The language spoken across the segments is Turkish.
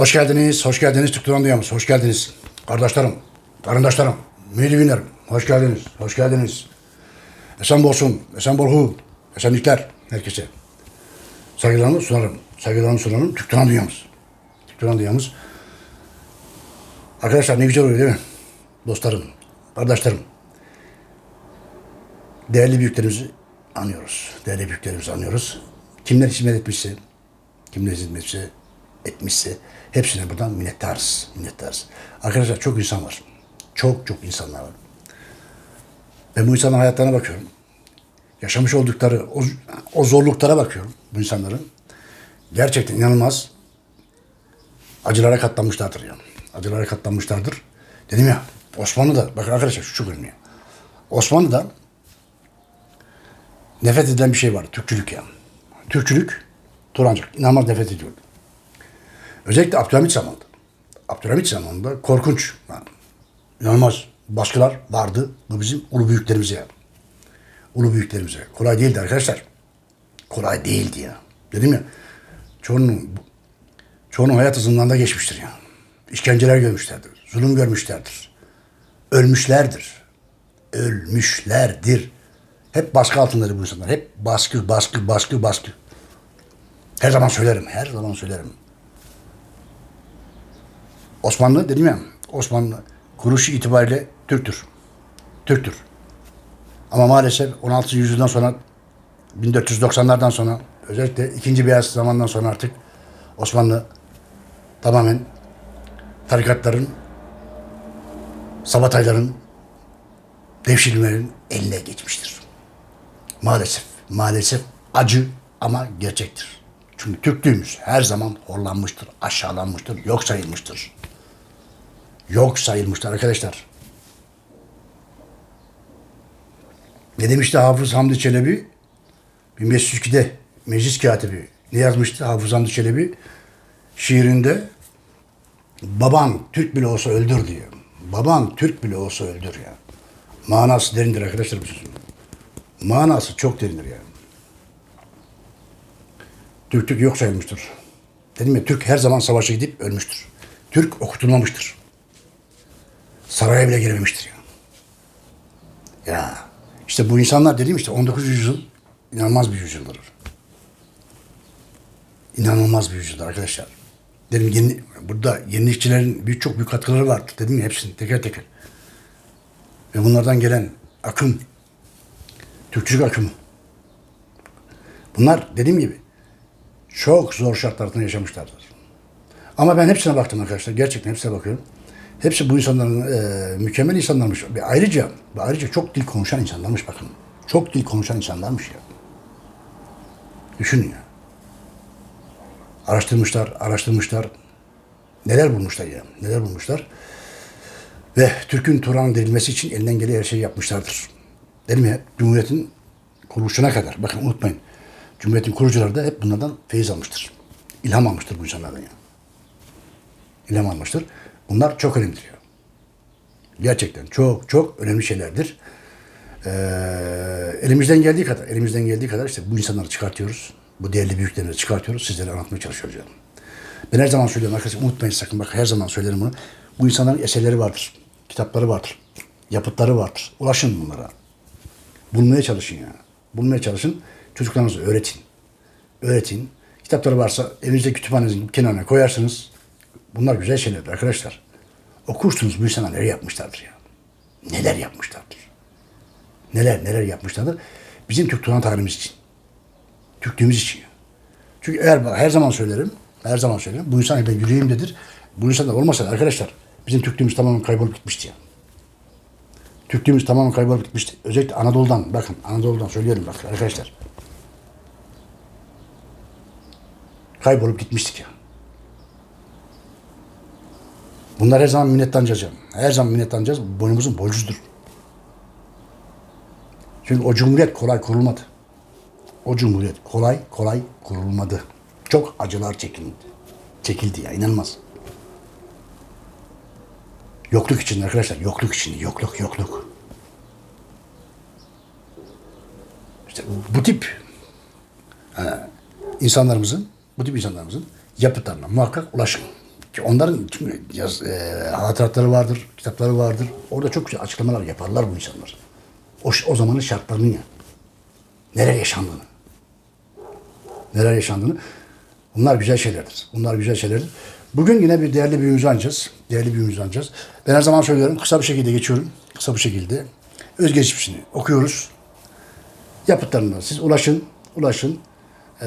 Hoş geldiniz, hoş geldiniz Türk Duran Dünyamız, hoş geldiniz. Kardeşlerim, karındaşlarım, müdüvinlerim, hoş geldiniz, hoş geldiniz. Esen bolsun, esen bolhu, esenlikler herkese. Saygılarımı sunarım, saygılarımı sunarım Türk Duran Dünyamız. Türk Duran Dünyamız. Arkadaşlar ne güzel oluyor değil mi? Dostlarım, kardeşlerim. Değerli büyüklerimizi anıyoruz. Değerli büyüklerimizi anıyoruz. Kimler hizmet etmişse, kimler hizmet etmişse, etmişse hepsine buradan minnettarız. Minnettarız. Arkadaşlar çok insan var. Çok çok insanlar var. Ben bu insanların hayatlarına bakıyorum. Yaşamış oldukları o, o zorluklara bakıyorum bu insanların. Gerçekten inanılmaz acılara katlanmışlardır yani. Acılara katlanmışlardır. Dedim ya Osmanlı'da bakın arkadaşlar şu çok önemli. Osmanlı'da nefret edilen bir şey var. Türkçülük yani. Türkçülük Turancak. İnanılmaz nefret ediyordu. Özellikle Abdülhamit zamanında. Abdülhamit zamanında korkunç, yani inanılmaz baskılar vardı. Bu bizim ulu büyüklerimize yani. Ulu büyüklerimize. Kolay değildi arkadaşlar. Kolay değildi ya. Dedim ya, çoğunun, çoğunun hayatı zindanda geçmiştir ya. İşkenceler görmüşlerdir. Zulüm görmüşlerdir. Ölmüşlerdir. Ölmüşlerdir. Hep baskı altındadır bu insanlar. Hep baskı, baskı, baskı, baskı. Her zaman söylerim, her zaman söylerim. Osmanlı dedim ya, Osmanlı kuruluşu itibariyle Türktür. Türktür. Ama maalesef 16. yüzyıldan sonra 1490'lardan sonra özellikle ikinci beyaz zamandan sonra artık Osmanlı tamamen tarikatların, sabatayların, devşirilmelerin eline geçmiştir. Maalesef, maalesef acı ama gerçektir. Çünkü Türklüğümüz her zaman horlanmıştır, aşağılanmıştır, yok sayılmıştır. Yok sayılmıştır arkadaşlar. Ne demişti Hafız Hamdi Çelebi? 1502'de meclis katibi ne yazmıştı Hafız Hamdi Çelebi? Şiirinde baban Türk bile olsa öldür diyor. Baban Türk bile olsa öldür ya. Manası derindir arkadaşlar bu sözün. Manası çok derindir yani. Türklük yok sayılmıştır. Dedim ya Türk her zaman savaşa gidip ölmüştür. Türk okutulmamıştır. Saraya bile girememiştir ya. Ya işte bu insanlar dediğim işte 19. yüzyıl inanılmaz bir yüzyıldır. İnanılmaz bir yüzyıldır arkadaşlar. Dedim yeni, burada yenilikçilerin büyük çok büyük katkıları var. Dedim ya hepsini teker teker. Ve bunlardan gelen akım, Türkçülük akımı. Bunlar dediğim gibi çok zor şartlar altında yaşamışlardır. Ama ben hepsine baktım arkadaşlar. Gerçekten hepsine bakıyorum. Hepsi bu insanların e, mükemmel insanlarmış. Ve ayrıca, ve ayrıca çok dil konuşan insanlarmış bakın. Çok dil konuşan insanlarmış ya. Düşünün ya. Araştırmışlar, araştırmışlar. Neler bulmuşlar ya, neler bulmuşlar. Ve Türk'ün Turan'ın denilmesi için elinden gelen her şeyi yapmışlardır. Dedim ya, Cumhuriyet'in kuruluşuna kadar, bakın unutmayın. Cumhuriyet'in kurucuları da hep bunlardan feyiz almıştır. İlham almıştır bu insanlardan ya. İlham almıştır. Bunlar çok önemlidir. Gerçekten çok çok önemli şeylerdir. Ee, elimizden geldiği kadar, elimizden geldiği kadar işte bu insanları çıkartıyoruz. Bu değerli büyüklerimizi çıkartıyoruz. Sizlere anlatmaya çalışıyoruz. Ben her zaman söylüyorum arkadaşlar unutmayın sakın bak her zaman söylerim bunu. Bu insanların eserleri vardır. Kitapları vardır. Yapıtları vardır. Ulaşın bunlara. Bulmaya çalışın yani. Bulmaya çalışın. Çocuklarınıza öğretin. Öğretin. Kitapları varsa evinizde kütüphanenizin kenarına koyarsınız. Bunlar güzel şeylerdir arkadaşlar. Okursunuz bu insanlar neler yapmışlardır ya. Neler yapmışlardır. Neler neler yapmışlardır. Bizim Türk Turan tarihimiz için. Türklüğümüz için. Çünkü eğer her zaman söylerim, her zaman söylerim. Bu insan ben yüreğimdedir. Bu insanlar olmasa arkadaşlar bizim Türklüğümüz tamamen kaybolup gitmişti ya. Türklüğümüz tamamen kaybolup gitmişti. Özellikle Anadolu'dan, bakın Anadolu'dan söylüyorum bak arkadaşlar. Kaybolup gitmiştik ya. Bunlar her zaman minnetlanacağız. yani. Her zaman minnetlanacağız. Boynumuzun borcudur. Çünkü o cumhuriyet kolay kurulmadı. O cumhuriyet kolay kolay kurulmadı. Çok acılar çekildi. Çekildi ya inanılmaz. Yokluk içinde arkadaşlar. Yokluk içinde. Yokluk yokluk. İşte bu tip e, insanlarımızın bu tip insanlarımızın yapıtlarına muhakkak ulaşın. Ki onların çünkü yaz, e, hatıratları vardır, kitapları vardır. Orada çok güzel açıklamalar yaparlar bu insanlar. O, o zamanın şartlarını ya. Neler yaşandığını. Neler yaşandığını. Bunlar güzel şeylerdir. Bunlar güzel şeylerdir. Bugün yine bir değerli büyüğümüzü anacağız. Değerli büyüğümüzü anacağız. Ben her zaman söylüyorum. Kısa bir şekilde geçiyorum. Kısa bir şekilde. Özgeçmişini okuyoruz. Yapıtlarına siz ulaşın. Ulaşın. Ee,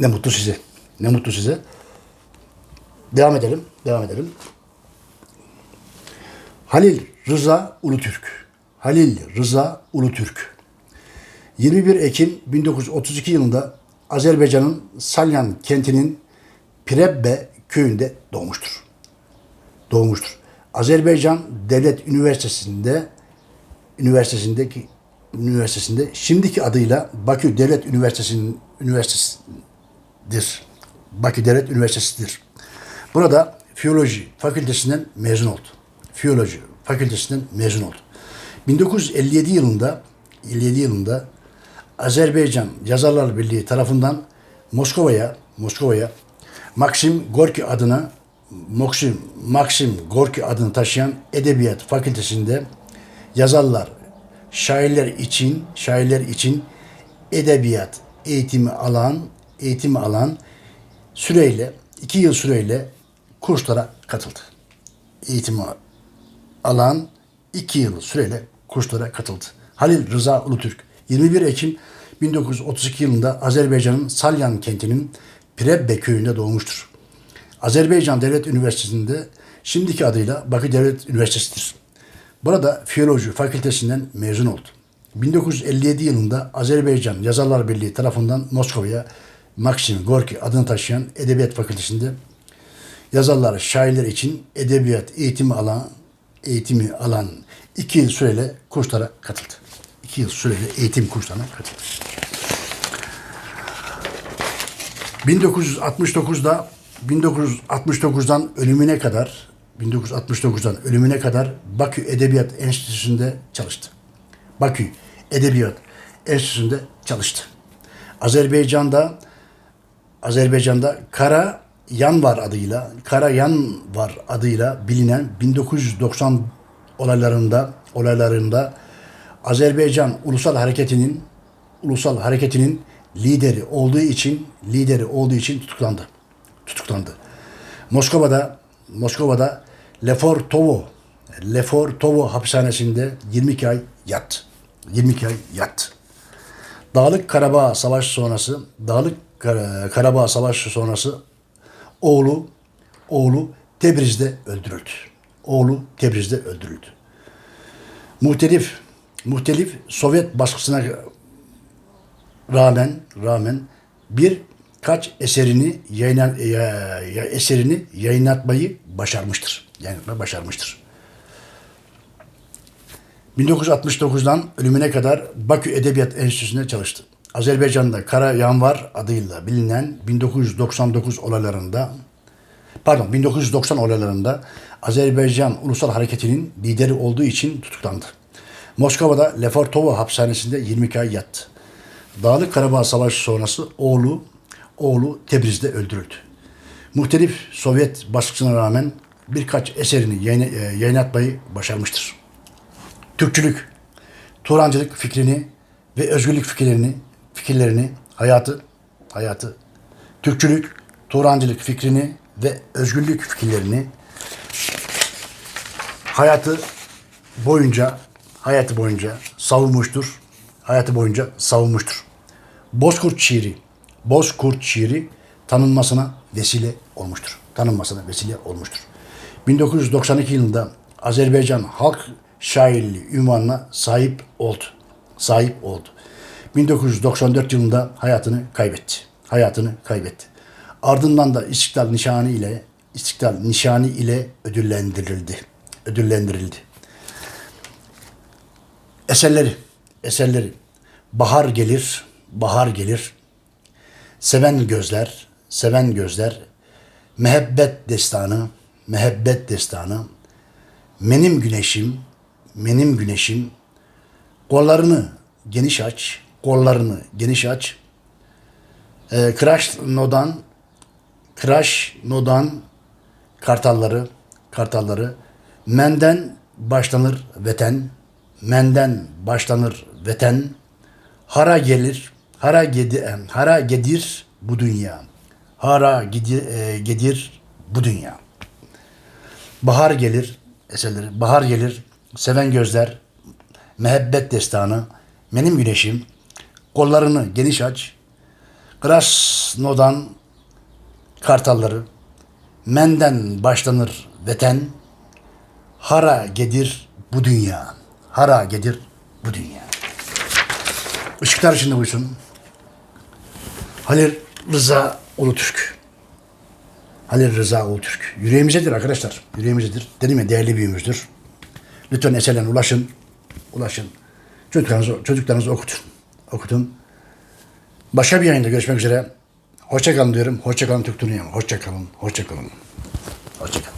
ne mutlu size. Ne mutlu size. Devam edelim. Devam edelim. Halil Rıza Ulutürk. Halil Rıza Ulutürk. 21 Ekim 1932 yılında Azerbaycan'ın Salyan kentinin Pirebbe köyünde doğmuştur. Doğmuştur. Azerbaycan Devlet Üniversitesi'nde üniversitesindeki üniversitesinde şimdiki adıyla Bakü Devlet Üniversitesi'nin üniversitesidir. Bakü Devlet Üniversitesi'dir. Burada Fiyoloji Fakültesinden mezun oldu. Fiyoloji Fakültesinden mezun oldu. 1957 yılında 57 yılında Azerbaycan Yazarlar Birliği tarafından Moskova'ya Moskova'ya Maxim Gorki adına Maxim Maxim Gorki adını taşıyan Edebiyat Fakültesinde yazarlar, şairler için şairler için edebiyat eğitimi alan eğitimi alan süreyle iki yıl süreyle kurslara katıldı. Eğitimi alan iki yıl süreyle kurslara katıldı. Halil Rıza Ulutürk 21 Ekim 1932 yılında Azerbaycan'ın Salyan kentinin Pirebbe köyünde doğmuştur. Azerbaycan Devlet Üniversitesi'nde şimdiki adıyla Bakü Devlet Üniversitesi'dir. Burada Fiyoloji Fakültesinden mezun oldu. 1957 yılında Azerbaycan Yazarlar Birliği tarafından Moskova'ya Maxim Gorki adını taşıyan Edebiyat Fakültesi'nde yazarlar, şairler için edebiyat eğitimi alan eğitimi alan iki yıl süreyle kurslara katıldı. İki yıl süreyle eğitim kurslarına katıldı. 1969'da 1969'dan ölümüne kadar 1969'dan ölümüne kadar Bakü Edebiyat Enstitüsü'nde çalıştı. Bakü Edebiyat Enstitüsü'nde çalıştı. Azerbaycan'da Azerbaycan'da Kara Yanvar adıyla Kara Yanvar adıyla bilinen 1990 olaylarında olaylarında Azerbaycan Ulusal Hareketi'nin Ulusal Hareketi'nin lideri olduğu için lideri olduğu için tutuklandı. Tutuklandı. Moskova'da Moskova'da Lefortovo Lefortovo hapishanesinde 22 ay yat. 22 ay yat. Dağlık Karabağ Savaşı sonrası Dağlık Kar- Karabağ Savaşı sonrası oğlu oğlu Tebriz'de öldürüldü. Oğlu Tebriz'de öldürüldü. Muhtelif muhtelif Sovyet baskısına rağmen rağmen birkaç eserini yayınlan, ya, ya- eserini yayınlatmayı başarmıştır. Yayınlatmayı başarmıştır. 1969'dan ölümüne kadar Bakü Edebiyat Enstitüsü'nde çalıştı. Azerbaycan'da Kara Yanvar adıyla bilinen 1999 olaylarında pardon 1990 olaylarında Azerbaycan Ulusal Hareketi'nin lideri olduğu için tutuklandı. Moskova'da Lefortovo hapishanesinde 22 ay yattı. Dağlık Karabağ Savaşı sonrası oğlu oğlu Tebriz'de öldürüldü. Muhtelif Sovyet baskısına rağmen birkaç eserini yayın, e, yayınlatmayı başarmıştır. Türkçülük, Turancılık fikrini ve özgürlük fikirlerini, fikirlerini, hayatı, hayatı, Türkçülük, Turancılık fikrini ve özgürlük fikirlerini hayatı boyunca hayatı boyunca savunmuştur. Hayatı boyunca savunmuştur. Bozkurt şiiri, Bozkurt şiiri tanınmasına vesile olmuştur. Tanınmasına vesile olmuştur. 1992 yılında Azerbaycan Halk Şairliği ünvanına sahip oldu. Sahip oldu. 1994 yılında hayatını kaybetti. Hayatını kaybetti. Ardından da İstiklal Nişanı ile İstiklal Nişanı ile ödüllendirildi. Ödüllendirildi. Eserleri, eserleri. Bahar gelir, bahar gelir. Seven gözler, seven gözler. Mehabbet destanı, mehabbet destanı. Menim güneşim, benim güneşim. Kollarını geniş aç, kollarını geniş aç. Ee, Krasno'dan Kıraş, Nodan, Kartalları, Kartalları. Menden başlanır veten, menden başlanır veten. Hara gelir, hara gedir, hara gedir bu dünya. Hara gedir, e, gedir bu dünya. Bahar gelir eserleri. Bahar gelir. Seven gözler. Mehabbet destanı. Benim güneşim. Kollarını geniş aç. Krasno'dan kartalları. Menden başlanır veten. Hara gedir bu dünya. Hara gedir bu dünya. Işıklar içinde uysun. Halil Rıza Ulutürk. Halil Rıza Ulutürk. Yüreğimizdedir arkadaşlar. Yüreğimizdedir. Dedim ya değerli büyüğümüzdür. Lütfen eserlerine ulaşın. Ulaşın. Çocuklarınızı, çocuklarınızı okutun. Okutun. Başka bir yayında görüşmek üzere. Hoşça kalın diyorum. Hoşça kalın Türk Dünyam. Hoşça kalın. Hoşça kalın. Hoşça kalın.